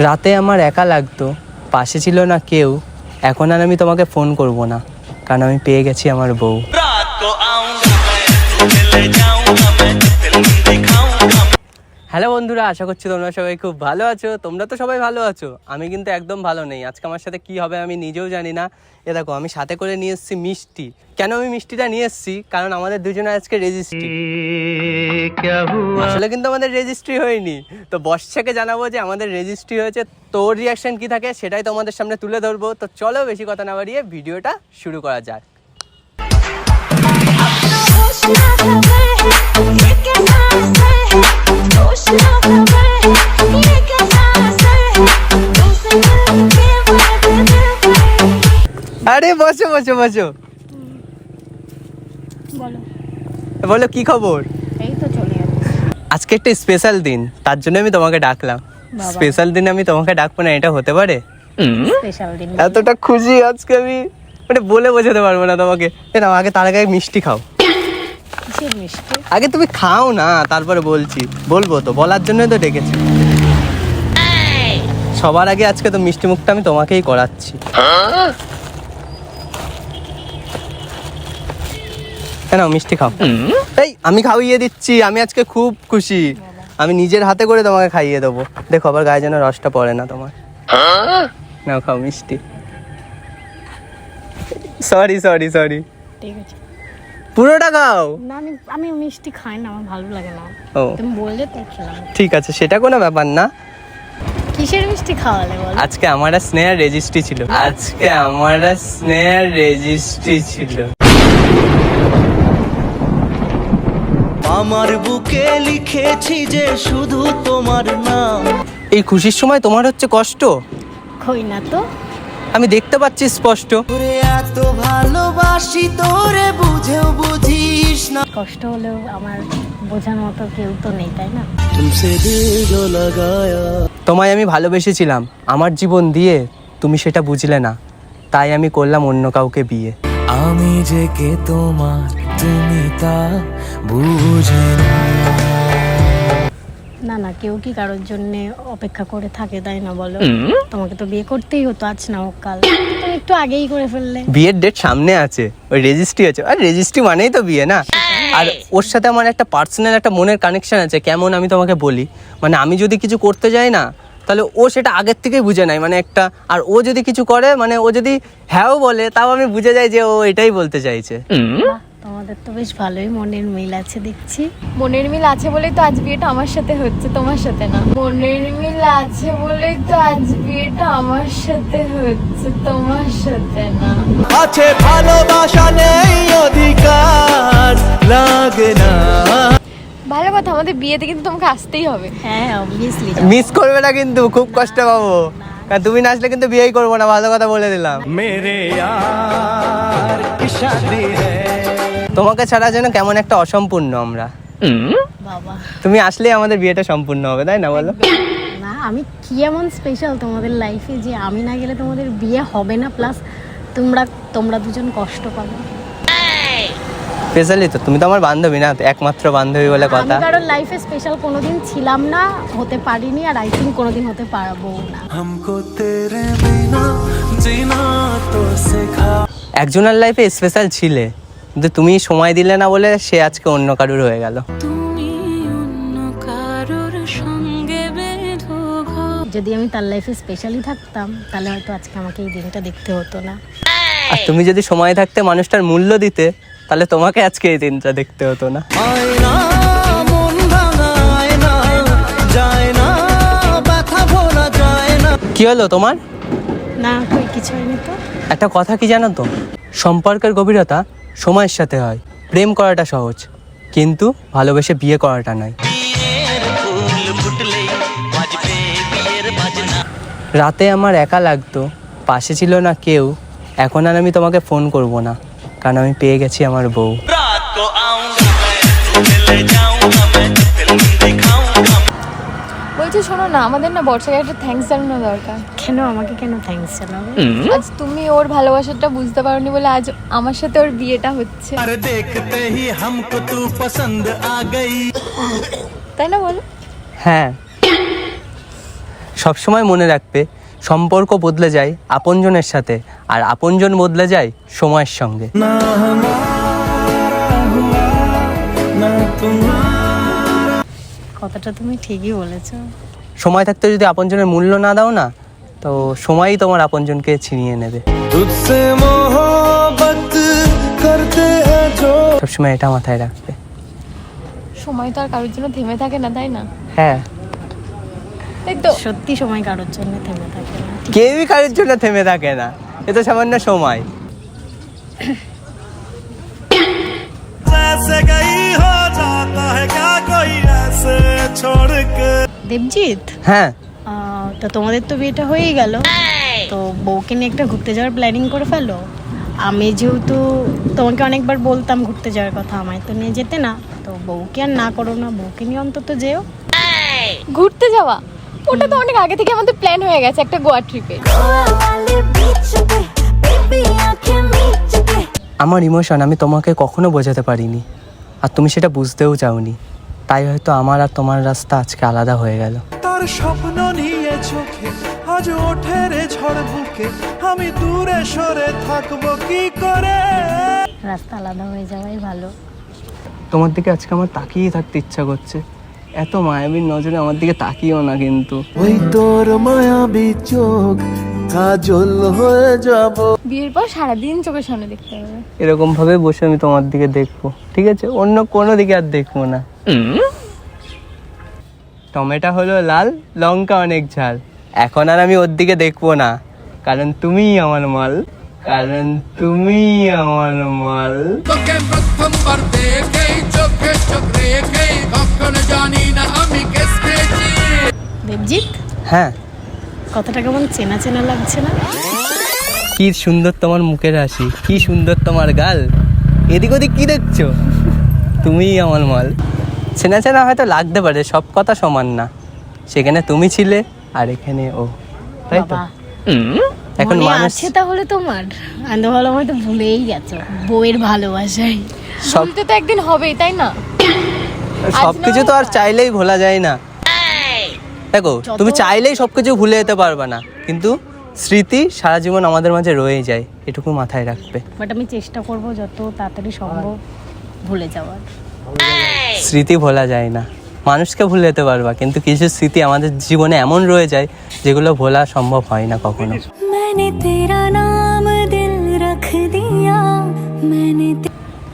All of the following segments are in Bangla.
রাতে আমার একা লাগতো, পাশে ছিল না কেউ, এখন আর আমি তোমাকে ফোন করব না, কারণ আমি পেয়ে গেছি আমার বউ। হ্যালো বন্ধুরা আশা করছি তোমরা সবাই খুব ভালো আছো। তোমরা তো সবাই ভালো আছো। আমি কিন্তু একদম ভালো নেই। আজকে আমার সাথে কি হবে আমি নিজেও জানি না। এ দেখো আমি সাথে করে নিয়ে এসেছি মিষ্টি। কেন আমি মিষ্টিটা নিয়ে এসেছি? কারণ আমাদের দুজনে আজকে রেজিস্ট্রি আসলে কিন্তু আমাদের রেজিস্ট্রি হয়নি। তো বর্ষাকে জানাব যে আমাদের রেজিস্ট্রি হয়েছে। তোর রিয়াকশন কি থাকে সেটাই তোমাদের সামনে তুলে ধরবো। তো চলো বেশি কথা না বাড়িয়ে ভিডিওটা শুরু করা যাক। আরে বসো বসো বসো। বলো। বলো কি খবর? এই তো চলে আজকে একটা স্পেশাল দিন তার জন্য আমি তোমাকে ডাকলাম। স্পেশাল দিনে আমি তোমাকে ডাকবো না এটা হতে পারে? স্পেশাল এতটা খুশি আজকে আমি। মানে বলে বোঝাতে পারব না তোমাকে। আগে তার আগে মিষ্টি খাও। কিসের মিষ্টি? আগে তুমি খাও না তারপরে বলছি। বলব তো বলার জন্যই তো ডেকেছি। সবার আগে আজকে তো মিষ্টি মুখটা আমি তোমাকেই করাচ্ছি। কেন মিষ্টি খাও। এই আমি খাওয়িয়ে দিচ্ছি আমি আজকে খুব খুশি। আমি নিজের হাতে করে তোমাকে খাইয়ে দেবো। দেখো আবার গায়ে যেন রসটা পড়ে না তোমার। নাও খাও মিষ্টি। সরি সরি সরি ঠিক আছে। পুরোটা খাও? না আমি আমি মিষ্টি খাই না আমার ভালো লাগে না। ও। তুমি বললে তো খেলাম। ঠিক আছে সেটা কোনো ব্যাপার না। কিসের মিষ্টি খাওয়ালে বল? আজকে আমার আর স্নেহার রেজিস্ট্রি ছিল। আজকে আমার আর স্নেহার রেজিস্ট্রি ছিল। আমার বুকে লিখেছি যে শুধু তোমার নাম। এই খুশির সময় তোমার হচ্ছে কষ্ট? খই না তো? আমি দেখতে পাচ্ছি স্পষ্ট। এত ভালোবাসি তোরে বুঝেও বুঝিস না। কষ্ট হলেও আমার বোঝার মতো কেউ তো নেই তাই না? তোমায় আমি ভালোবেসেছিলাম আমার জীবন দিয়ে তুমি সেটা বুঝলে না। তাই আমি করলাম অন্য কাউকে বিয়ে। আমি যে কে তোমার তুমি তা বুঝে না। না না কেউ কি কারোর জন্য অপেক্ষা করে থাকে তাই না বলো? তোমাকে তো বিয়ে করতেই হতো আজ না হোক কাল। তুমি একটু আগেই করে ফেললে। বিয়ের ডেট সামনে আছে ওই রেজিস্ট্রি আছে। আর রেজিস্ট্রি মানেই তো বিয়ে না। আর ওর সাথে আমার একটা পার্সোনাল একটা মনের কানেকশন আছে কেমন আমি তোমাকে বলি? মানে আমি যদি কিছু করতে যাই না তাহলে ও সেটা আগের থেকেই বুঝে নেয়। মানে একটা আর ও যদি কিছু করে মানে ও যদি হ্যাঁও বলে তাও আমি বুঝে যাই যে ও এটাই বলতে চাইছে। তোমাদের তো বেশ ভালোই মনের মিল আছে দেখছি। মনের মিল আছে বলেই তো আজ বিয়েটা আমার সাথে হচ্ছে তোমার সাথে না। মনের মিল আছে বলেই তো আজ বিয়েটা আমার সাথে হচ্ছে তোমার সাথে না। আছে ভালোবাসা নেই অধিকার লাগে না। ভালো কথা আমাদের বিয়েতে কিন্তু তোমাকে আসতেই হবে। হ্যাঁ মিস করবে না কিন্তু খুব কষ্ট পাবো। কারণ তুমি আসলে কিন্তু বিয়েই করব না ভালো কথা বলে দিলাম। মেরে আর শাদি তোমাকে ছাড়া যেন কেমন একটা অসম্পূর্ণ আমরা বাবা তুমি আসলেই আমাদের বিয়েটা সম্পূর্ণ হবে তাই না বলো না আমি কি এমন স্পেশাল তোমাদের লাইফে যে আমি না গেলে তোমাদের বিয়ে হবে না প্লাস তোমরা তোমরা দুজন কষ্ট পাবে স্পেশালি তো তুমি তো আমার বান্ধবী না একমাত্র বান্ধবী বলে আমি কথা কারোর লাইফে স্পেশাল কোনোদিন ছিলাম না হতে পারিনি আর আই থিঙ্ক কোনোদিন হতে পারবো না हमको तेरे बिना जीना तो सिखा একজনের লাইফে স্পেশাল ছিলে কিন্তু তুমি সময় দিলে না বলে সে আজকে অন্য কারুর হয়ে গেল। যদি আমি তার লাইফে স্পেশালি থাকতাম তাহলে হয়তো আজকে আমাকে এই দিনটা দেখতে হতো না। আর তুমি যদি সময় থাকতে মানুষটার মূল্য দিতে তাহলে তোমাকে আজকে এই দিনটা দেখতে হতো না। কি হলো তোমার? না কিছু হয়নি তো। একটা কথা কি জানো তো? সম্পর্কের গভীরতা সময়ের সাথে হয়। প্রেম করাটা সহজ, কিন্তু ভালোবেসে বিয়ে করাটা নয়। রাতে আমার একা লাগতো, পাশে ছিল না কেউ, এখন আর আমি তোমাকে ফোন করব না, কারণ আমি পেয়ে গেছি আমার বউ। আচ্ছা শোনো না আমাদের না বর্ষাকে একটা থ্যাংকস জানানো দরকার। কেন? আমাকে কেন থ্যাংকস জানাব? আজ তুমি ওর ভালোবাসাটা বুঝতে পারোনি বলে আজ আমার সাথে ওর বিয়েটা হচ্ছে। আরে দেখতে হি হামকো তু পছন্দ আ গই। তাই না বলো? হ্যাঁ। সবসময় মনে রাখবে সম্পর্ক বদলে যায় আপনজনের সাথে আর আপনজন বদলে যায় সময়ের সঙ্গে। কথাটা তুমি ঠিকই বলেছো সময় থাকতে যদি আপনজনের মূল্য না দাও না তো সময়ই তোমার আপনজনকে ছিনিয়ে নেবে तुझसे मोहब्बत करते हैं जो সবসময় এটা মাথায় রাখবে সময় তো আর কারোর জন্য থেমে থাকে না তাই না হ্যাঁ তাই তো সত্যি সময় কারোর জন্য থেমে থাকে না কেউই কারোর জন্য থেমে থাকে না এ তো সামান্য সময় जैसे गई हो जाता है দেবজিৎ? হ্যাঁ। তো তোমাদের তো বিয়েটা হয়েই গেল। তো বউকে নিয়ে একটা ঘুরতে যাওয়ার প্ল্যানিং করে ফেলো। আমি যেহেতু তোমাকে অনেকবার বলতাম ঘুরতে যাওয়ার কথা আমায় তো নিয়ে যেতে না। তো বউকে আর না করো না বউকে নিয়ে অন্তত যেও। ঘুরতে যাওয়া? ওটা তো অনেক আগে থেকে আমাদের প্ল্যান হয়ে গেছে একটা গোয়া ট্রিপে আমার ইমোশন আমি তোমাকে কখনো বোঝাতে পারিনি। আর তুমি সেটা বুঝতেও চাওনি। তাই হয়তো আমার আর তোমার রাস্তা আজকে আলাদা হয়ে গেল। তার স্বপ্ন নিয়ে চোখে আজ ওঠে রে ঝড় বুকে আমি দূরে সরে থাকব কি করে? রাস্তা আলাদা হয়ে যাওয়াই ভালো। তোমার দিকে আজকে আমার তাকিয়ে থাকতে ইচ্ছা করছে। এত মায়াবীর নজরে আমার দিকে তাকিয়েও না কিন্তু। ওই তোর মায়াবী চোখ কাজল হয়ে যাব। বিয়ের পর সারাদিন চোখের সামনে দেখতে হবে। এরকম ভাবে বসে আমি তোমার দিকে দেখব ঠিক আছে? অন্য কোনো দিকে আর দেখব না। টমেটো হলো লাল লঙ্কা অনেক ঝাল। এখন আর আমি ওর দিকে দেখব না। কারণ তুমি আমার মাল। কারণ তুমি আমার মাল। তোকে প্রথমবার দেখেই চোখে চোখ রেখেই কখন জানি না আমি কেস দেবজিৎ? হ্যাঁ। কথাটা কেমন চেনা চেনা লাগছে না? কি সুন্দর তোমার মুখের হাসি কি সুন্দর তোমার গাল। এদিক ওদিক কি দেখছ? তুমিই আমার মাল। চেনা চেনা হয়তো লাগতে পারে সব কথা সমান না। সেখানে তুমি ছিলে আর এখানে ও। তাই তো? এখন মনে মানুষ আছে তাহলে তোমার? আমি ভালো হয়তো ভুলেই গেছো বউয়ের ভালোবাসায়। সব তো একদিন হবেই তাই না? সব কিছু তো আর চাইলেই ভোলা যায় না। দেখো তুমি চাইলেই সব কিছু ভুলে যেতে পারবে না কিন্তু স্মৃতি সারা জীবন আমাদের মাঝে রয়ে যায় এটুকু মাথায় রাখবে। বাট আমি চেষ্টা করব যত তাড়াতাড়ি সম্ভব ভুলে যাওয়ার। স্মৃতি ভোলা যায় না। মানুষকে ভুলে যেতে পারবা কিন্তু কিছু স্মৃতি আমাদের জীবনে এমন রয়ে যায় যেগুলো ভোলা সম্ভব হয় না কখনো।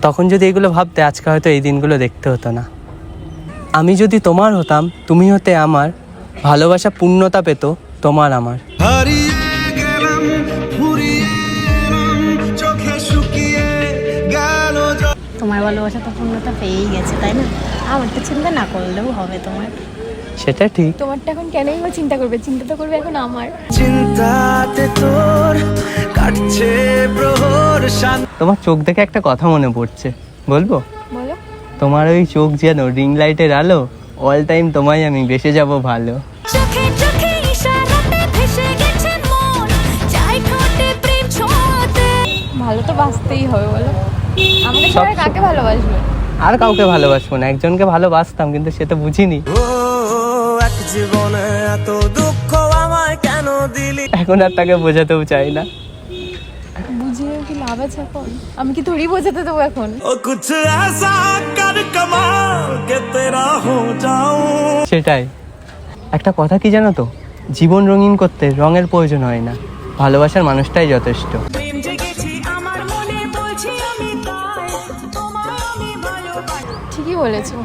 তখন যদি এগুলো ভাবতে আজকে হয়তো এই দিনগুলো দেখতে হতো না। আমি যদি তোমার হতাম তুমি হতে আমার ভালোবাসা পূর্ণতা পেত তোমার আমার। হারিয়ে গেলাম ফুরিয়ে এলাম চোখে শুকিয়ে গেল তোমার ভালোবাসা তো পূর্ণতা পেয়েই গেছে তাই না? আমার তো চিন্তা না করলেও হবে তোমার। সেটা ঠিক। তোমারটা এখন কেনই বা চিন্তা করবে? চিন্তা তো করবে এখন আমার। চিন্তাতে তোর কাটছে প্রহর তোমার চোখ দেখে একটা কথা মনে পড়ছে। বলব? বলো। তোমার ওই চোখ যেন রিং লাইটের আলো অল টাইম তোমায় আমি বেসে যাব ভালো। চোখে চোখে ইশারাতে ভেসে গেছে মন। চাই ঠোঁটে প্রেম ছোঁয়াতে। ভালো তো বাঁচতেই হবে বলো। আমাকে সবাই কাকে ভালোবাসবে? আর কাউকে ভালোবাসবো না একজনকে ভালোবাসতাম কিন্তু সে তো বুঝিনি। ও এক জীবনে এত দুঃখ আমায় কেন দিলি? এখন আর তাকে বোঝাতেও চাই না। বুঝিয়ে কি লাভ আছে এখন আমি কি থোড়ি বোঝাতে দেবো এখন ओ कुछ ऐसा कर कमाल के तेरा हो जाऊं সেটাই একটা কথা কি জানো তো জীবন রঙিন করতে রঙের প্রয়োজন হয় না ভালোবাসার মানুষটাই যথেষ্ট প্রেম জেগেছি আমার মনে বলছি আমি তাই তোমায় আমি ভালোবাসি ঠিকই বলেছো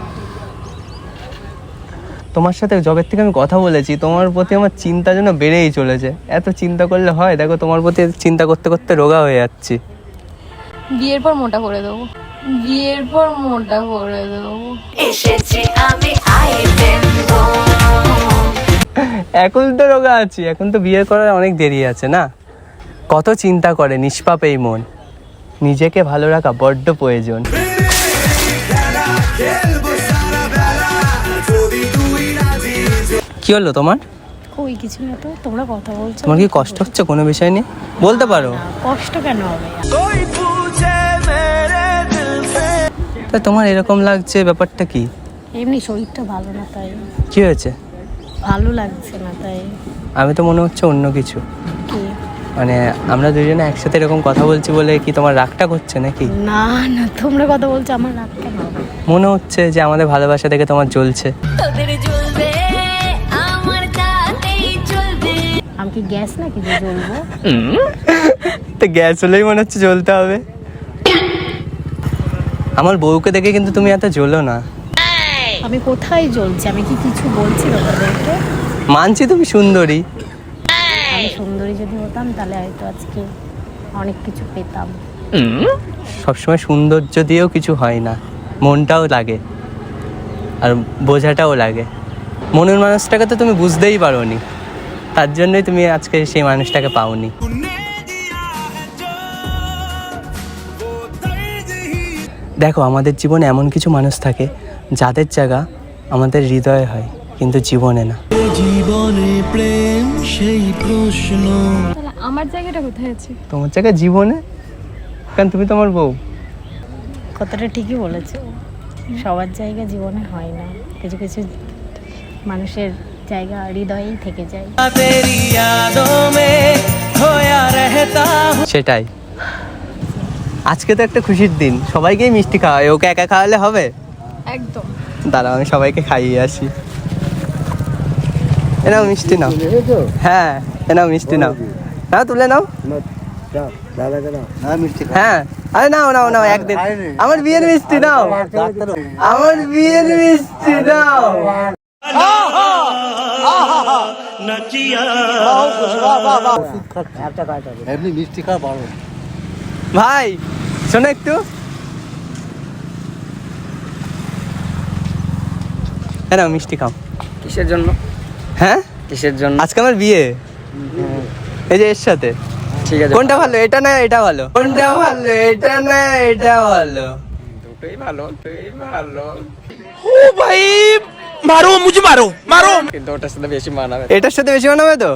তোমার সাথে জবের থেকে আমি কথা বলেছি তোমার প্রতি আমার চিন্তা যেন বেড়েই চলেছে এত চিন্তা করলে হয় দেখো তোমার প্রতি চিন্তা করতে করতে রোগা হয়ে যাচ্ছি বিয়ের পর মোটা করে দেবো। বিয়ের পর মোটা করে দেবো। এসেছি আমি এখন তো রোগা আছি এখন তো বিয়ে করার অনেক দেরি আছে না? কত চিন্তা করে নিষ্পাপ এই মন। নিজেকে ভালো রাখা বড্ড প্রয়োজন। কি হলো তোমার? ওই কিছু না তো তোমরা কথা বলছো। তোমার কি কষ্ট হচ্ছে কোনো বিষয় নিয়ে? বলতে পারো। কষ্ট কেন হবে? তা তোমার এরকম লাগছে? ব্যাপারটা কি? এমনি শরীরটা ভালো না তাই। কি হয়েছে? ভালো লাগছে না তাই। আমি তো মনে হচ্ছে অন্য কিছু। কি? মানে আমরা দুজনে একসাথে এরকম কথা বলছি বলে কি তোমার রাগটা করছে নাকি? না না তোমরা কথা বলছো আমার রাগ কেন মনে হচ্ছে যে আমাদের ভালোবাসা থেকে তোমার জ্বলছে। তোদের জ্বলবে আমার তাতেই চলবে। আমি কি গ্যাস নাকি যে জ্বলবো? তো গ্যাস হলেই মনে হচ্ছে জ্বলতে হবে। আমার বউকে দেখে কিন্তু তুমি এত জ্বলো না। আমি কোথায় জ্বলছি? আমি কি কিছু বলছি তোমাদেরকে? মানছি তুমি সুন্দরী। আমি সুন্দরী যদি হতাম তাহলে হয়তো আজকে অনেক কিছু পেতাম। সবসময় সৌন্দর্য দিয়েও কিছু হয় না। মনটাও লাগে। আর বোঝাটাও লাগে। মনের মানুষটাকে তো তুমি বুঝতেই পারোনি। তার জন্যই তুমি আজকে সেই মানুষটাকে পাওনি। দেখো আমাদের জীবনে এমন কিছু মানুষ থাকে যাদের জায়গা আমাদের হৃদয়ে হয় কিন্তু জীবনে না। জীবনে প্রেম সেই প্রশ্ন। আমার জায়গাটা কোথায় আছে? তোমার জায়গা জীবনে? কারণ তুমি তোমার বউ? কথাটা ঠিকই বলেছ। সবার জায়গা জীবনে হয় না। কিছু কিছু মানুষের জায়গা হৃদয়েই থেকে যায়। সেটাই। আজকে তো একটা খুশির দিন সবাইকেই মিষ্টি খাওয়াই ওকে একা খাওয়ালে হবে একদম দাঁড়াও আমি সবাইকে খাইয়ে আসি এ নাও মিষ্টি নাও হ্যাঁ এ নাও মিষ্টি নাও নাও তুলে নাও হ্যাঁ আরে নাও নাও নাও একদিন আমার বিয়ের মিষ্টি নাও আমার বিয়ের মিষ্টি নাও এমনি মিষ্টি খাওয়া ভাই শোনো একটু। হ্যাঁ মিষ্টি খাও। কিসের জন্য? হ্যাঁ? কিসের জন্য? আজকে আমার বিয়ে। এই যে এর সাথে। ঠিক আছে। কোনটা ভালো এটা না এটা ভালো? কোনটা ভালো এটা না এটা ভালো? দুটোই ভালো দুটোই ভালো। ও ভাই মারো মুঝে মারো কিন্তু ওটার সাথে বেশি মানাবে। এটার সাথে বেশি মানাবে তো?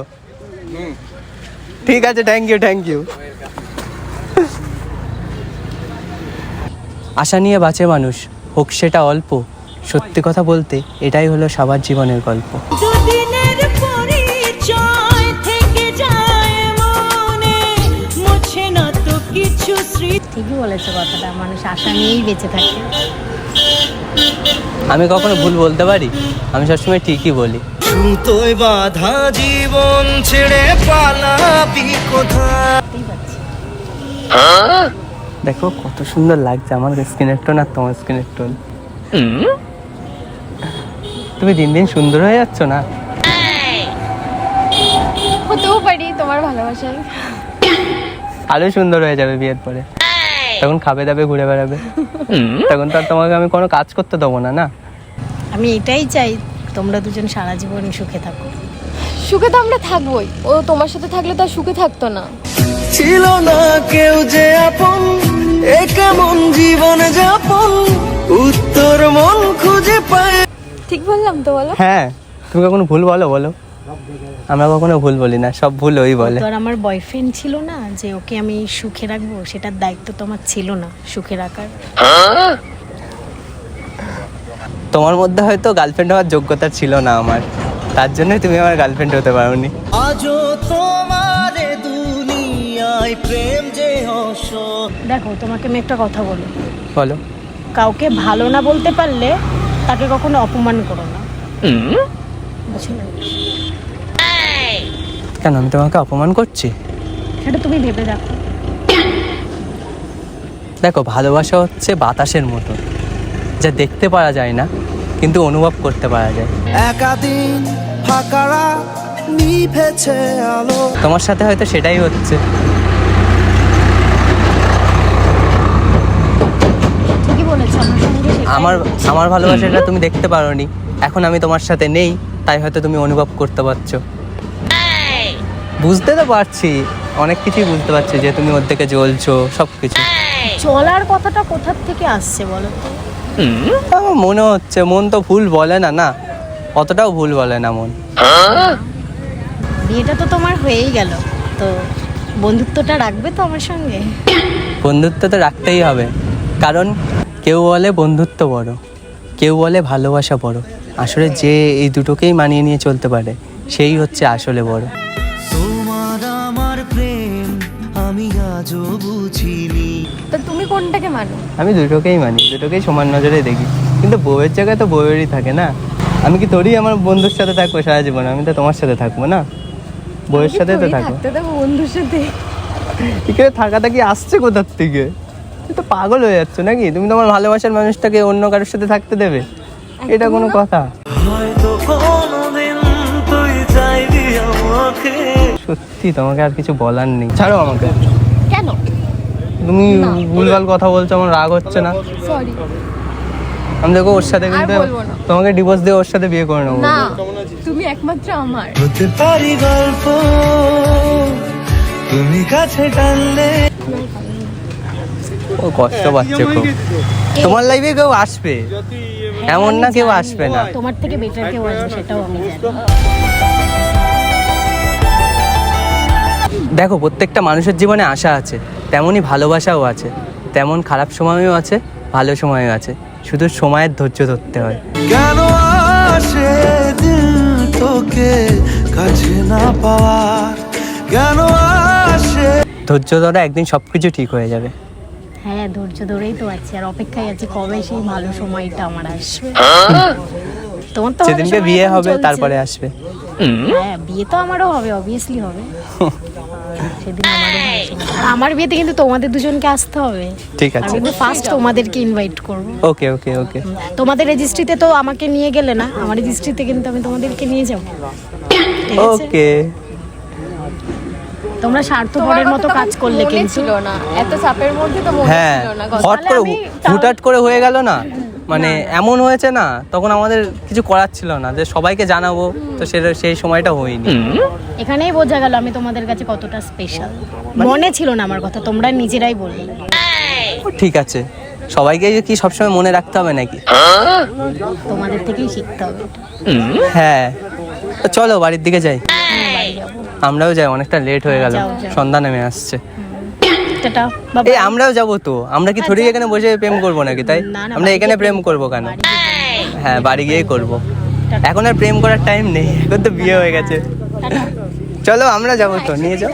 ঠিক আছে থ্যাংক ইউ থ্যাংক ইউ আশা নিয়ে বাঁচে মানুষ। হোক সেটা অল্প। সত্যি কথা বলতে এটাই হলো সবার জীবনের গল্প। দুদিনের পরিচয় থেকে যায় মনে মুছে না তো কিছু ঠিকই বলেছ কথাটা মানুষ আশা নিয়েই বেঁচে থাকে। আমি কখনো ভুল বলতে পারি? আমি সবসময় ঠিকই বলি। সুতোয় বাধা জীবন ছেড়ে পালাবি কোথায়? দেখো কত সুন্দর লাগছে আমার স্কিনের টোন আর তোমার স্কিনের টোন তুমি দিন দিন সুন্দর হয়ে যাচ্ছ না? হতেও পারি তোমার ভালোবাসায়। আরও সুন্দর হয়ে যাবে বিয়ের পরে। তখন খাবে দাবে ঘুরে বেড়াবে। তখন তো আর তোমাকে আমি কোনো কাজ করতে দেবো না না? আমি এটাই চাই তোমরা দুজন সারা জীবন সুখে থাকো। সুখে তো আমরা থাকবোই। ও তোমার সাথে থাকলে তো আর সুখে থাকতো না। ছিল না কেউ যে আপন। এ কেমন জীবন যাপন? উত্তর মন খুঁজে পায়। ঠিক বললাম তো বলো। হ্যাঁ তুমি কখনো ভুল বলো বলো। আমরা কখনো ভুল বলি না সব ভুল ওই বলে। তো আর আমার বয়ফ্রেন্ড ছিল না যে ওকে আমি সুখে রাখব সেটার দায়িত্ব তো আমার ছিল না সুখে রাখার। তোমার মধ্যে হয়তো গার্লফ্রেন্ড হওয়ার যোগ্যতা ছিল না আমার। তার জন্যই তুমি আমার গার্লফ্রেন্ড হতে পারোনি। আজও তোমার এ দুনিয়ায় প্রেম যে দেখো তোমাকে আমি একটা কথা বলি। বলো। কাউকে ভালো না বলতে পারলে তাকে কখনো অপমান করো না। বুঝলে কেন আমি তোমাকে অপমান করছি? সেটা তুমি ভেবে দেখো। দেখো ভালোবাসা হচ্ছে বাতাসের মতো যা দেখতে পারা যায় না কিন্তু অনুভব করতে পারা যায়। একাদিন ফাঁকারা নিভেছে আলো। তোমার সাথে হয়তো সেটাই হচ্ছে ঠিকই বলেছ আমার আমার আমার ভালোবাসাটা তুমি দেখতে পারোনি। এখন আমি তোমার সাথে নেই তাই হয়তো তুমি অনুভব করতে পারছ। বুঝতে তো পারছি। অনেক কিছুই বুঝতে পারছি যে তুমি ওর থেকে জ্বলছো সব কিছু চলার কথাটা কোথার থেকে আসছে বলো তো? আমার মনে হচ্ছে মন তো ভুল বলে না না। অতটাও ভুল বলে না মন। বিয়েটা তো তোমার হয়েই গেল। তো বন্ধুত্বটা রাখবে তো আমার সঙ্গে? বন্ধুত্ব তো রাখতেই হবে। কারণ কেউ বলে বন্ধুত্ব বড় কেউ বলে ভালোবাসা বড়। আসলে যে এই দুটোকেই মানিয়ে নিয়ে চলতে পারে সেই হচ্ছে আসলে বড়। তোমার আমার প্রেম আমি আজও বুঝিনি। তো তুমি কোনটাকে মানো? আমি দুটোকেই মানি দুটোকেই সমান নজরে দেখি। কিন্তু বউয়ের জায়গায় তো বউয়েরই থাকে না। আমি কি তোরই আমার বন্ধুর সাথে থাকব সারা জীবন? আমি তো তোমার সাথে থাকব না। বউয়ের সাথে তো থাকব। বন্ধুর সাথে। এখানে থাকাটা কি আসছে কোথার থেকে? তো পাগল হয়ে যাচ্ছ নাকি? তুমি তোমার ভালোবাসার মানুষটাকে অন্য কারোর সাথে থাকতে দেবে। এটা কোনো কথা। সত্যি তোমাকে আর কিছু বলার নেই। ছাড়ো আমাকে। কেন? তুমি ভুলভাল কথা বলছো আমার রাগ হচ্ছে না। সরি আমি দেখো ওর সাথে কিন্তু তোমাকে ডিভোর্স দিয়ে ওর সাথে বিয়ে করে নেব। না তুমি একমাত্র আমার। হতে পারি গল্প। তুমি কাছে টানলে। ও কষ্ট পাচ্ছে খুব। তোমার লাইফে কেউ আসবে? এমন না কেউ আসবে না। তোমার থেকে বেটার কেউ আসবে সেটাও আমি জানি। দেখো প্রত্যেকটা মানুষের জীবনে আশা আছে তেমনই ভালোবাসাও আছে তেমন খারাপ সময়ও আছে ভালো সময়ও আছে। শুধু সময়ের ধৈর্য ধরতে হয়। কেন আসে তোকে কাছে না পাওয়ার? কেন আসে? ধৈর্য ধরে একদিন সব কিছু ঠিক হয়ে যাবে। হ্যাঁ ধৈর্য ধরেই তো আছি। আর অপেক্ষায় আছি কবে সেই ভালো সময়টা আমার আসবে। তোমার তো সেদিনকে বিয়ে হবে। তারপরে আসবে। হ্যাঁ বিয়ে তো আমারও হবে অবভিয়াসলি হবে। সেদিন আমারও আমার বিয়েতে কিন্তু তোমাদের দুজনকে আসতে হবে। ঠিক আছে। কিন্তু ফার্স্ট তোমাদেরকে ইনভাইট করব। ওকে ওকে ওকে। তোমাদের রেজিস্ট্রিতে তো আমাকে নিয়ে গেলে না আমার রেজিস্ট্রিতে কিন্তু আমি তোমাদেরকে নিয়ে যাব। ওকে। তোমরা স্বার্থপরের মতো কাজ করলে কিন্তু। ছিল না। এত চাপের মধ্যে তো মনে হ্যাঁ ছিল না হট করে হুটহাট করে হয়ে গেল না? মানে এমন হয়েছে না তখন আমাদের কিছু করার ছিল না যে সবাইকে জানাব তো সেটা সেই সময়টা হয়নি। এখানেই বোঝা গেল আমি তোমাদের কাছে কতটা স্পেশাল মনে ছিল না আমার কথা তোমরা নিজেরাই বললে। ঠিক আছে সবাইকে কি সবসময় মনে রাখতে হবে নাকি? তোমাদের থেকেই শিখতে হবে। হ্যাঁ তো চলো বাড়ির দিকে যাই। হ্যাঁ, আমরাও যাই অনেকটা লেট হয়ে গেল। যাও, যাও। সন্ধ্যা নেমে আসছে। এই আমরাও যাব তো। আমরা কি থরি এখানে বসে প্রেম করব নাকি তাই? আমরা এখানে প্রেম করব কেন? হ্যাঁ বাড়ি গিয়েই করব। এখন আর প্রেম করার টাইম নেই এখন তো বিয়ে হয়ে গেছে। চলো আমরা যাব তো নিয়ে যাও।